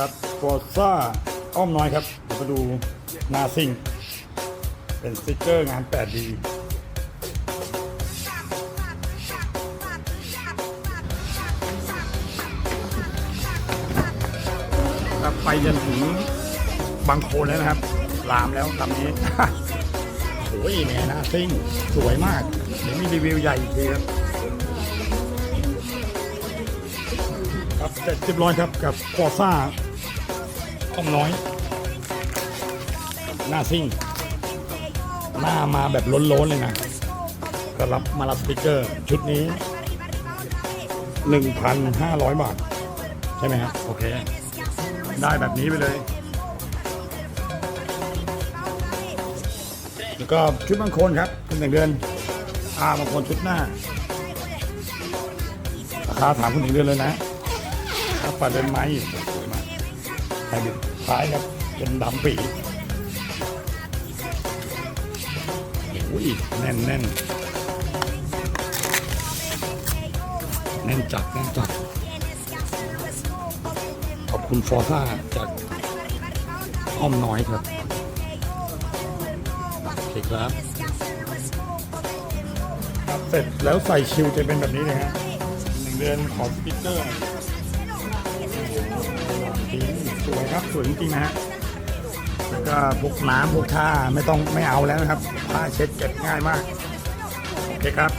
ครับฟอร์ซ่าอ้อมน้อยครับเดี๋ยวมาดูนาซิง เป็นสติกเกอร์งาน 8D ครับไปจนถึงบางโคนแล้วนะครับ ลามแล้วลำนี้ โอ้ยเนี่ยนาซิง สวยมาก เดี๋ยวมีรีวิวใหญ่อีกทีครับครับเสร็จเรียบร้อยครับกับฟอซ่า อ้มน้อย หน้าซิ่ง หน้ามาแบบล้นๆเลยนะก็รับมารัสติกเกอร์ ชุดนี้ 1,500 บาท ใช่ไหมครับโอเค ได้แบบนี้ไปเลย แล้วก็ชุดบางคนครับคุณหนึ่งเดือนอาบางคนชุดหน้าราคาถามคุณหนึ่งเดือนเลยนะถ้าปัดเป็นไม้สวยมากไฮบริด ท้ายครับเป็นดำปีโอ้ยแน่นแน่นแน่นจัดแน่นจัด ขอบคุณฟอร์ซ่าจากอ้อมน้อยครับโอเคครับครับเสร็จแล้วใส่ชิวจะเป็นแบบนี้เลยฮะหนึ่งเดือนขอสปิเกอร์ ครับสวยจริงๆนะฮะแล้วก็พวกน้ำพวกท่าไม่ต้องไม่เอาแล้วนะครับผ้าเช็ดเก็บง่ายมากโอเคครับ